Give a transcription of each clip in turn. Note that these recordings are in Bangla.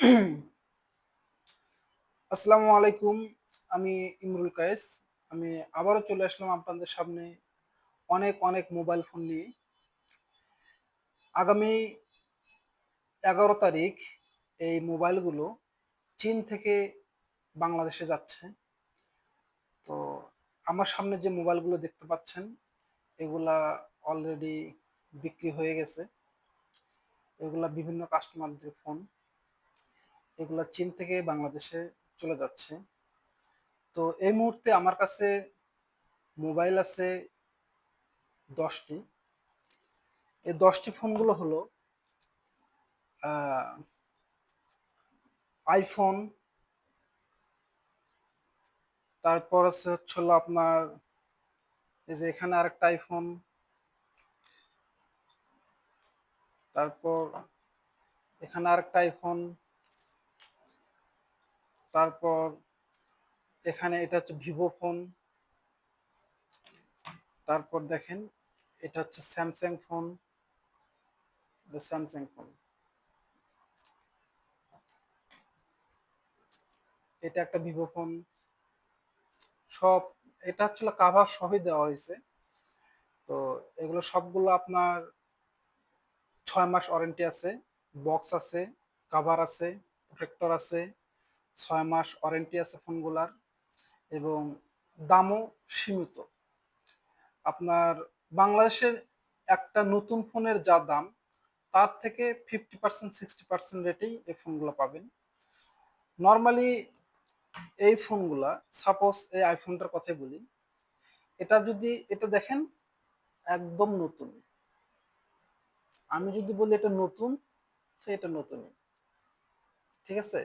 আসসালামু আলাইকুম, আমি ইমরুল কায়েস। আমি আবারও চলে আসলাম আপনাদের সামনে অনেক অনেক মোবাইল ফোন নিয়ে। আগামী এগারো তারিখ এই মোবাইলগুলো চীন থেকে বাংলাদেশে যাচ্ছে। তো আমার সামনে যে মোবাইলগুলো দেখতে পাচ্ছেন, এগুলা অলরেডি বিক্রি হয়ে গেছে। এগুলা বিভিন্ন কাস্টমারদের ফোন এগুলা চীন থেকে বাংলাদেশে চলে যাচ্ছে। তো এই মুহূর্তে আমার কাছে মোবাইল আছে দশটি। এই দশটি ফোনগুলো হলো আইফোন, তারপর আছে হচ্ছে আপনার, এই যে এখানে আরেকটা আইফোন, তারপর এখানে আরেকটা আইফোন তারপর এখানে এটা হচ্ছে ভিভো ফোন। তারপর দেখেন, এটা হচ্ছে স্যামসাং ফোন। Samsung phone. এটা একটা ভিভো ফোন। সব, এটা হচ্ছে কাভার সহই দেওয়া হয়েছে। তো এগুলো সবগুলো আপনার ছয় মাস ওয়ারেন্টি আছে বক্স আছে কাভার আছে প্রোটেক্টর আছে। ছয় মাস ওয়ারেন্টি আছে ফোনগুলার এবং দামও সীমিত। আপনার বাংলাদেশের একটা নতুন ফোনের যা দাম, তার থেকে ফিফটি পার্সেন্ট সিক্সটি পার্সেন্ট রেটেই এই ফোনগুলো পাবেন। নর্মালি এই ফোনগুলা সাপোজ এই আইফোনটার কথাই বলি, এটা যদি, এটা দেখেন একদম নতুন। আমি যদি বলি এটা নতুন সে এটা নতুন ঠিক আছে?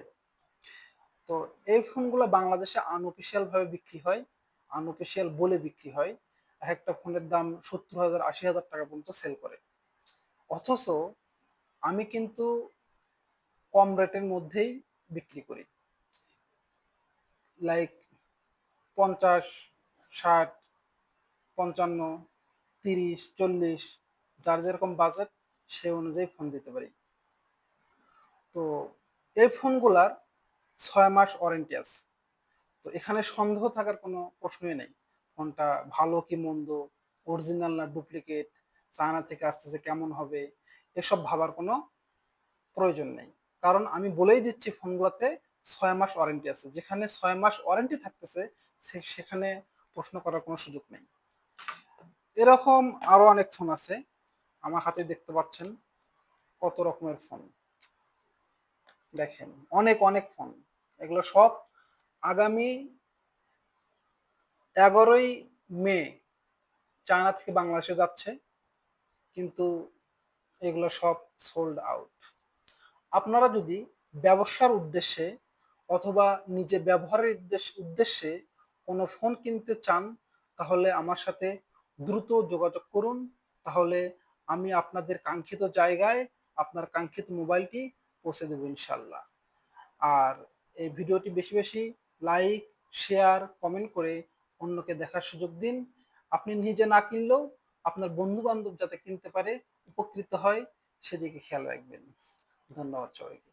তো এই ফোনগুলো বাংলাদেশে আনঅফিসিয়াল ভাবে বিক্রি হয় আনঅফিসিয়াল বলে বিক্রি হয়। এক একটা ফোনের দাম সত্তর হাজার, আশি হাজার টাকা পর্যন্ত সেল করে। অথচ আমি কিন্তু কম রেটের মধ্যেই বিক্রি করি। লাইক পঞ্চাশ, ষাট, পঞ্চান্ন, তিরিশ, চল্লিশ, যার যেরকম বাজেট সে অনুযায়ী ফোন দিতে পারি। তো এই ফোনগুলার ছয় মাস ওয়ারেন্টি আছে। তো এখানে সন্দেহ থাকার কোনো প্রশ্নই নেই। ফোনটা ভালো কি মন্দ অরিজিনাল না ডুপ্লিকেট চায়না থেকে আসতেছে কেমন হবে, এসব ভাবার কোনো প্রয়োজন নেই। কারণ আমি বলেই দিচ্ছি ফোনগুলোতে ছয় মাস ওয়ারেন্টি আছে। যেখানে ছয় মাস ওয়ারেন্টি থাকতেছে সেখানে প্রশ্ন করার কোনো সুযোগ নেই। এরকম আরও অনেক ফোন আছে। আমার হাতে দেখতে পাচ্ছেন কত রকমের ফোন দেখেন, অনেক অনেক ফোন এগুলো সব আগামী এগারোই মে চায়না থেকে বাংলাদেশে যাচ্ছে, কিন্তু এগুলো সব সোল্ড আউট আপনারা যদি ব্যবসার উদ্দেশ্যে অথবা নিজে ব্যবহারের উদ্দেশ্যে কোনো ফোন কিনতে চান, তাহলে আমার সাথে দ্রুত যোগাযোগ করুন। তাহলে আমি আপনাদের কাঙ্ক্ষিত জায়গায় আপনার কাঙ্ক্ষিত মোবাইলটি পৌঁছে দেবো ইনশাল্লাহ। আর এই ভিডিওটি বেশি বেশি লাইক, শেয়ার, কমেন্ট করে অন্যকে দেখার সুযোগ দিন। আপনি নিজে না কিনলেও আপনার বন্ধু বান্ধব যাতে কিনতে পারে, উপকৃত হয়, সেদিকে খেয়াল রাখবেন। ধন্যবাদ সবাইকে।